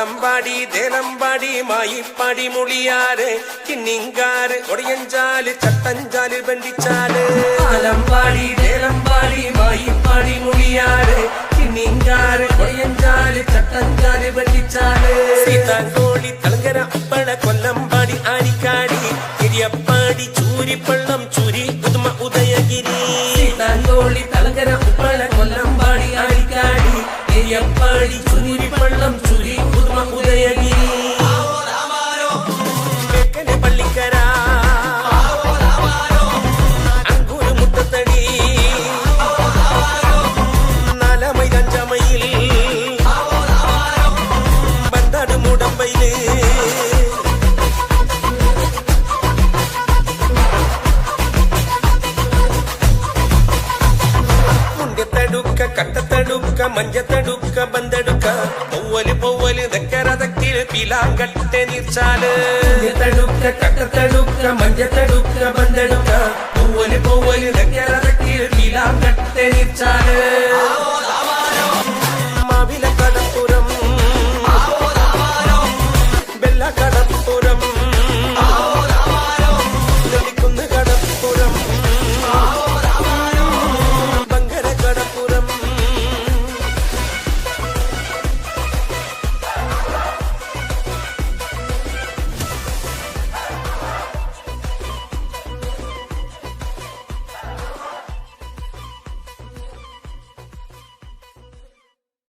மலம்பாடி தேலம்பாடி மாயிப்பாடி மொழியாறு. கிண்ணிங்காறு ஒடையஞ்சாலு சத்தஞ்சாலு பண்டிச்சாலு மலம்பாடி தேலம்பாடி மாயிப்பாடி மொழியாறு. கிண்ணிங்காறு ஒடையஞ்சாலு சத்தஞ்சாலு பண்டிச்சாலு சீதா கோழி தலங்கர அப்பன கொல்லம்பாடி ஆடிக்காடி கிரியப்பாடி சூரி பள்ளம் சூரி മുടമ്പയിൽ മുണ്ടത്തടുക്ക കട്ടത്തടുക്ക മഞ്ഞത്തടുക്ക ബന്തെടുക്ക പൊവ്വൽ പൊവ്വൽ ദക്കരതക്കിൽ പിലാങ്കട്ടെ നീർച്ചാൽ. തടുക്ക കട്ടത്തടുക്ക മഞ്ഞത്തടുക്ക ബന്തെടുക്ക പൊവ്വൽ പൊവ്വൽ ദക്കരതക്കിൽ പിലാങ്കട്ടെ നീർച്ചാൽ.